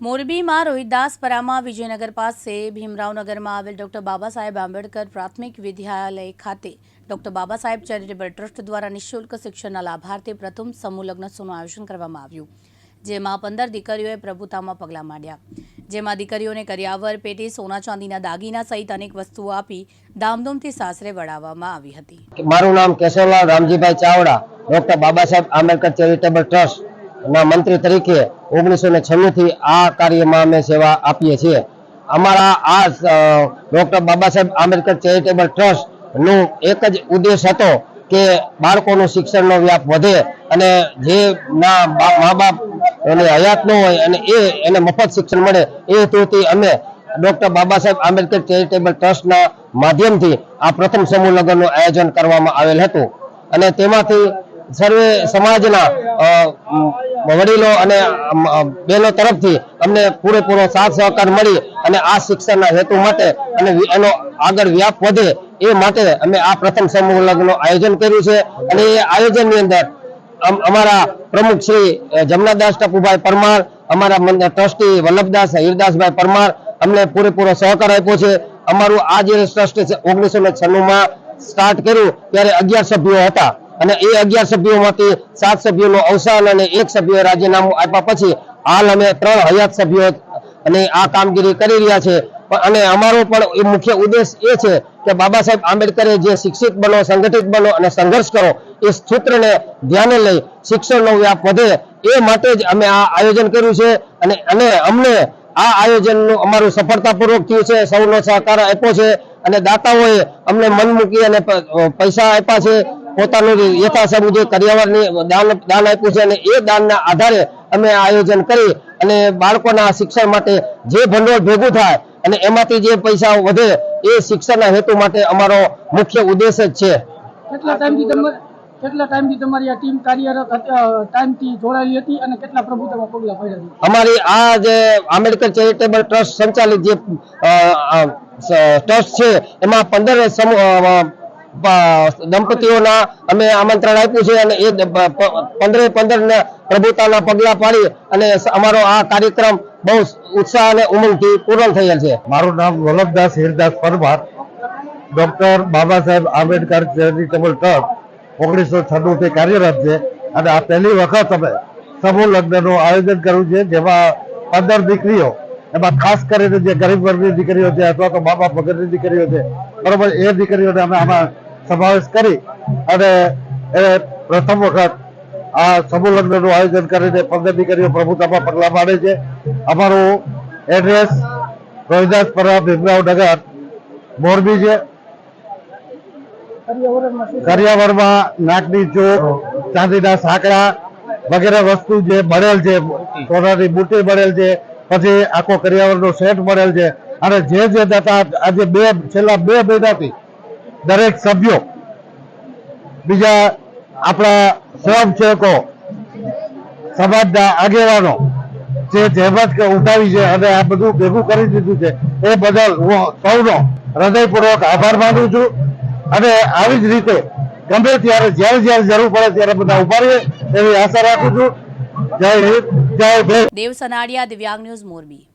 મોરબીમાં રોહિદાસપરામાં વિજયનગર પાસે ભીમરાવનગરમાં આવેલ ડોક્ટર બાબા સાહેબ આંબેડકર પ્રાથમિક વિદ્યાલય ખાતે ડોક્ટર બાબા સાહેબ ચેરિટેબલ ટ્રસ્ટ દ્વારા નિઃશુલ્ક શિક્ષણના લાભાર્થે પ્રથમ સમૂહ લગ્નોત્સવનું આયોજન કરવામાં આવ્યું, જેમાં પંદર દીકરીઓએ પ્રભુતામાં પગલાં માંડ્યા. જેમાં દીકરીઓને કરિયાવર પેટી સોના ચાંદીના દાગીના સહિત અનેક વસ્તુઓ આપી ધામધૂમથી સાસરે વળાવવામાં આવી હતી. મારું નામ Keshavlal Ramjibhai Chavda, doctor Baba Saheb Ambedkar charitable trust ના મંત્રી તરીકે ઓગણીસો ને છન્નું થી આ કાર્યમાં અમે સેવા આપીએ છીએ. અમારા આ ડોક્ટર બાબા સાહેબ આંબેડકર ચેરિટેબલ ટ્રસ્ટનું એક જ ઉદ્દેશ હતો કે બાળકોનું શિક્ષણનો વ્યાપ વધે અને જે ના મા બાપ એને હયાત ન હોય અને એ, એને મફત શિક્ષણ મળે એ હેતુથી અમે ડોક્ટર બાબા સાહેબ આંબેડકર ચેરિટેબલ ટ્રસ્ટના માધ્યમથી આ પ્રથમ સમૂહ લગ્નનું આયોજન કરવામાં આવેલ હતું. અને તેમાંથી સર્વે સમાજના વડીલો અને બહેનો તરફથી અમને પૂરેપૂરો સાથ સહકાર મળી અને આ શિક્ષણના હેતુ માટે અને એનો આગળ વ્યાપ વધે એ માટે અમે આ પ્રથમ સમૂહ લગ્નનું આયોજન કર્યું છે. અને એ આયોજનની અંદર અમ- અમારા પ્રમુખ શ્રી જમનાદાસ ટપુભાઈ પરમાર, અમારા ટ્રસ્ટી વલ્લભદાસ હિરદાસભાઈ પરમાર અમને પૂરેપૂરો સહકાર આપ્યો છે. અમારું આ જે ટ્રસ્ટ છે, ઓગણીસો ને છન્નુંમાં સ્ટાર્ટ કર્યું ત્યારે અગિયાર સભ્યો હતા. અને એ અગિયાર સભ્યોમાંથી સાત સભ્યોનું અવસાન અને એક સભ્યોએ રાજીનામું આપ્યા પછી હાલ અમે ત્રણ હયાત સભ્યો અને આ કામગીરી કરી રહ્યા છે. અને અમારો પણ મુખ્ય ઉદ્દેશ એ છે કે બાબા સાહેબ આંબેડકરે જે શિક્ષિત બનો, સંગઠિત બનો અને સંઘર્ષ કરો એ સૂત્રને ધ્યાને લઈ શિક્ષણનો વ્યાપ વધે એ માટે જ અમે આ આયોજન કર્યું છે. અને અને અમને આ આયોજનનું અમારું સફળતાપૂર્વક થયું છે, સૌનો સહકાર આપ્યો છે અને દાતાઓએ અમને મન મૂકી અને પૈસા આપ્યા છે. પોતાનું યથાસમૂહ જે કર્યાવરની દાન દાન આપ્યું છે અને એ દાનના આધારે અમે આયોજન કરી અને બાળકોના શિક્ષણ માટે જે ભંડોળ ભેગું થાય અને એમાંથી જે પૈસા વધે એ શિક્ષણના હેતુ માટે અમારો મુખ્ય ઉદ્દેશ જ છે. કેટલા ટાઈમથી તમારે કેટલા ટાઈમથી તમારી આ ટીમ કાર્યરત ટાઈમથી જોડાયેલી હતી અને કેટલા પ્રભુતામાં પગલાં ભર્યા અમારી આ જે આંબેડકર ચેરિટેબલ ટ્રસ્ટ સંચાલિત જે ટ્રસ્ટ છે એમાં પંદર સમૂહ દંપતીઓના અમે આમંત્રણ આપ્યું છે અને એ પંદરે પંદર પ્રભુતાના પગલા પાડી અને અમારો આ કાર્યક્રમ બહુ ઉત્સાહ અને ઉમંગથી પૂર્ણ થયેલ છે. મારું નામ Vallabhdas Hirdas Parmar. Doctor Baba Saheb Ambedkar charitable trust ઓગણીસો છન્નું થી કાર્યરત છે. અને આ પહેલી વખત અમે સમૂહ લગ્નનું આયોજન કર્યું છે, જેમાં પંદર દીકરીઓ, એમાં ખાસ કરીને જે ગરીબ વર્ગની દીકરીઓ છે અથવા તો મા બાપ વગરની દીકરીઓ છે, બરોબર, એ દીકરીઓને અમે આમાં સમાવેશ કરી અને પ્રથમ વખત આ સમૂહ આયોજન કરીને પંદર દીકરીઓ પ્રભુતામાં પગલાં પાડે છે. અમારું એડ્રેસ રોહિદાસપરા ભીમરાવ નગર, મોરબી છે. કરિયાવરમાં નાકની ચોક ચાંદીના સાંકડા વગેરે વસ્તુ જે મળેલ છે, સોનાની બુટી મળેલ છે, પછી આખો કરિયાવરનો સેટ મળેલ છે. અને જે જે દાતા આજે બે, છેલ્લા બે મહિનાથી દરેક સભ્યો, બીજા આપણા સ્વયંસેવકો, સમાજના આગેવાનો, જે જહેમત ઉઠાવી છે અને આ બધું ભેગું કરી દીધું છે, એ બદલ હું સૌનો હૃદયપૂર્વક આભાર માનું છું. અને આવી જ રીતે ગમે ત્યારે, જ્યારે જ્યારે જરૂર પડે ત્યારે બધા ઊભા રહીએ, એવી આશા રાખું છું. જય હિન્દ, જય ભીમ. દેવ સનાડિયા, દિવ્યાંગ ન્યૂઝ મોરબી.